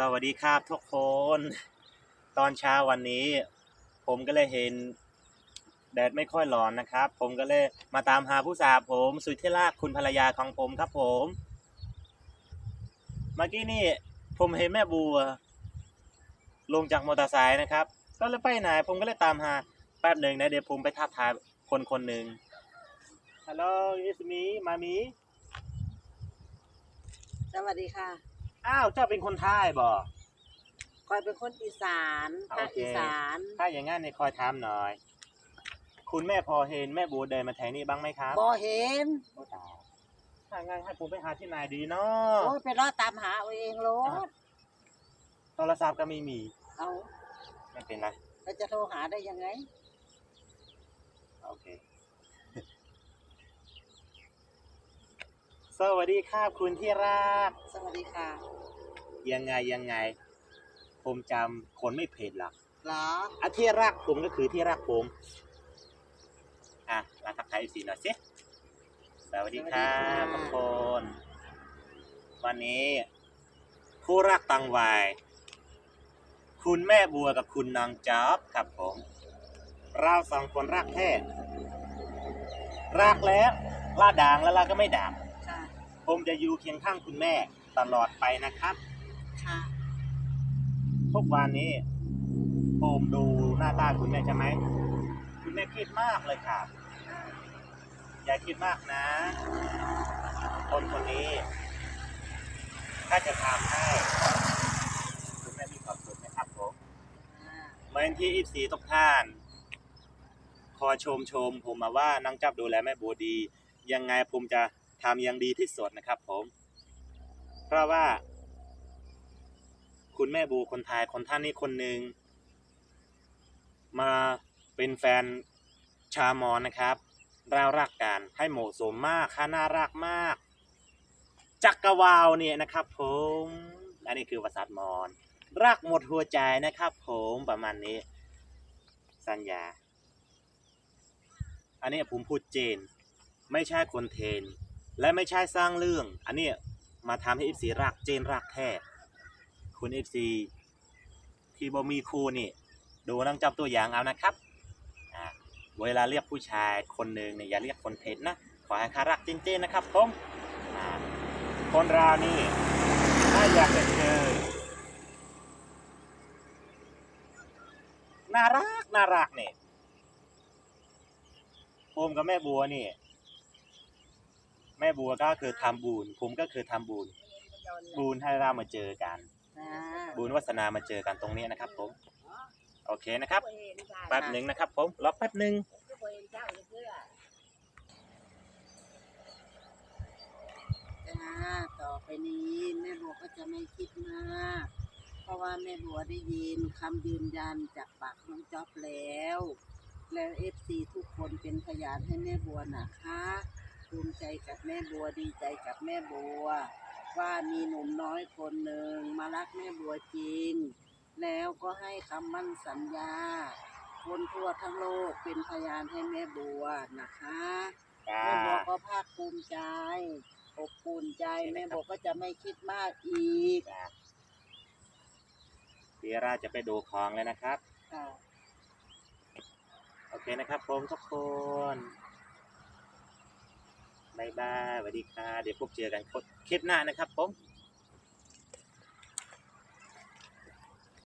สวัสดีครับทุกคน ตอนเช้าวันนี้ ผมก็เลยเห็น แดดไม่ค่อยร้อนนะครับ ผมก็เลยมาตามหาผู้สาวผม สุดที่รักคุณภรรยาของผมครับผม เมื่อกี้นี่ ผมเห็นแม่บัว ลงจากมอเตอร์ไซค์นะครับ ก็เลยไปไหน ผมก็เลยตามหาแป๊บหนึ่งนะเดี๋ยวผมไปทักทายคนคนหนึ่งฮัลโหล it's me มามีสวัสดีค่ะ อ้าวเจ้าเป็นคนไทยบ่คอยเป็นคนอีสานภาคโอเคอีสานถ้าอย่างงั้นเนี่ยคอยถามหน่อย คุณแม่พอเห็นแม่บัวเดินมาแถวนี้บ้างไหมครับบ่เห็นโอ้ตายถ้างั้นให้ผมไปหาที่ไหนดีเนาะโอ้ยไปรอตามหาเอาเองโลดโทรศัพท์ก็ไม่มีเอาไม่เป็นไรแล้วจะโทรหาได้ยังไง โอเค สวัสดีครับคุณที่รัก สวัสดีค่ะยังไงยังไง ผมจำคนไม่ผิดหรอกเหรออะที่รักผมก็คือที่รักผม อะลาทักทายสีหน่อยสิสวัสดีครับทุกคน วันนี้ คู่รักตังวาย คุณแม่บัวกับคุณนางจ๊อบครับผม เราสองคนรักแท้ รักแล้วล่าด่างแล้วล่าก็ไม่ด่างค่ะ ผมจะอยู่เคียงข้างคุณแม่ตลอดไปนะครับ ค่ะ ทุกวันนี้ผมดูหน้าตาคุณแม่ใช่ไหม คุณแม่คิดมากเลยครับอย่าคิดมากนะ คนคนนี้ ถ้าจะทำให้ คุณแม่มีความสุขนะครับผมอ่าเหมือนที่อีซีทุกท่านคอยชมชมผมมาว่านางจับดูแลแม่บัวดี ยังไงผมจะ ทำอย่างดีที่สุดนะครับผม เพราะว่า คุณแม่บูคนไทยคนท่านนี้คนหนึ่งมาเป็นแฟนชามอญนะครับเรารักกันให้เหมาะสมมากค่ะน่ารักมาก จักรวาลเนี่ยนะครับผมอันนี้คือภาษามอญรักหมดหัวใจนะครับผมประมาณนี้ สัญญา อันนี้ผมพูดเจน ไม่ใช่คนเทน และไม่ใช่สร้างเรื่อง อันนี้มาทำให้เอฟซีรักเจนรักแท้คุณเอฟซีที่บ่มีครูนี่ ดูนั่งจับตัวอย่างเอานะครับเวลาเรียกผู้ชายคนหนึ่งเนี่ยอย่าเรียกคนเท็จนะ ขอให้คารักเจนๆนะครับผมคนเรานี่ถ้าอยากจะเจอน่ารักน่ารักเนี่ยผมกับแม่บัวนี่ แม่บัวก็คือทำบุญผมก็คือทำบุญบุญให้เรามาเจอกัน อ่าบุญวัฒนามาเจอกันตรงนี้นะครับ ผมโอเคนะครับแป๊บหนึ่งนะครับ ผมรอแป๊บหนึ่ง จ้าต่อไปนี้แม่บัวก็จะไม่คิดมาก เพราะว่าแม่บัวได้ยินคำยืนยันจากปากน้องจ๊อบแล้ว แล้วเอฟซีทุกคนเป็นพยานให้แม่บัวนะคะ ภูมิใจกับแม่บัวดีใจกับแม่บัว ว่ามีหนุ่มน้อยคนหนึ่งมารักแม่บัวจริง แล้วก็ให้คำมั่นสัญญา คนทั่วทั้งโลกเป็นพยานให้แม่บัวนะคะจ้าแม่บัวก็ภาคภูมิใจอบอุ่นใจแม่บัวก็จะไม่คิดมากอีกจ้าเดี๋ยวเราจะไปดูของแล้วนะครับค่ะโอเคนะครับผมทุกคนบายบายสวัสดีค่ะ เดี๋ยวพบเจอกันคลิปหน้านะครับผม